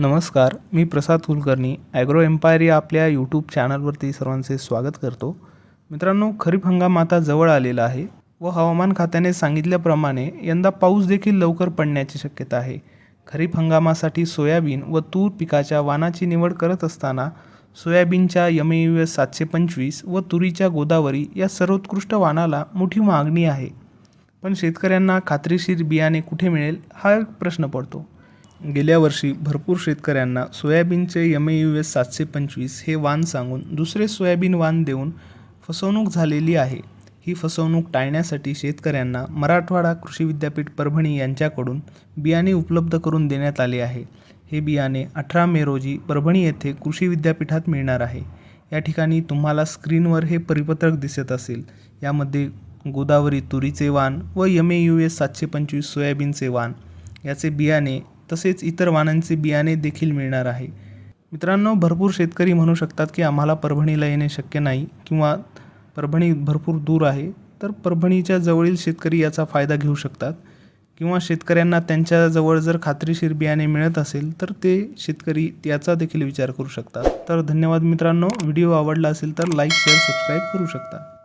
नमस्कार मी Prasad Kulkarni agro empire या आपल्या यूट्यूब चॅनलवरती सर्वांचे स्वागत करतो. मित्रांनो खरीप हंगाम आता जवळ आलेला आहे व हवामान खात्याने सांगितल्याप्रमाणे यंदा पाऊस देखील लवकर पडण्याची शक्यता आहे. खरीप हंगामासाठी सोयाबीन व तूर पिकाच्या वानाची निवड करत असताना सोयाबीनच्या यम यू एस सातशे पंचवीस व तुरीच्या गोदावरी या सर्वोत्कृष्ट वानाला मोठी मागणी आहे. पण शेतकऱ्यांना खात्रीशीर बियाणे कुठे मिळेल हा एक प्रश्न पडतो. गेल्या वर्षी भरपूर शेतकऱ्यांना सोयाबीनचे एम ए यू एस सातशे पंचवीस हे वाण सांगून दुसरे सोयाबीन वाण देऊन फसवणूक झालेली आहे. ही फसवणूक टाळण्यासाठी शेतकऱ्यांना मराठवाडा कृषी विद्यापीठ परभणी यांच्याकडून बियाणे उपलब्ध करून देण्यात आले आहे. हे बियाणे अठरा मे रोजी परभणी येथे कृषी विद्यापीठात मिळणार आहे. या ठिकाणी तुम्हाला स्क्रीनवर हे परिपत्रक दिसत असेल. यामध्ये गोदावरी तुरीचे वाण व एम ए यू एस सातशे पंचवीस सोयाबीनचे वाण. याचे बियाणे तसेच इतर वाणांचे बियाणे देखील मिळणार आहे. मित्रांनो भरपूर शेतकरी म्हणू शकतात की आम्हाला परभणीला येणे शक्य नाही किंवा परभणी भरपूर दूर आहे तर परभणीच्या जवळील शेतकरी याचा फायदा घेऊ शकतात. किंवा शेतकऱ्यांना त्यांच्याजवळ जर खात्रीशीर बियाणे मिळत असेल तर ते शेतकरी याचा देखील विचार करू शकतात. तर धन्यवाद मित्रांनो. व्हिडिओ आवडला असेल तर लाईक शेअर सबस्क्राईब करू शकता.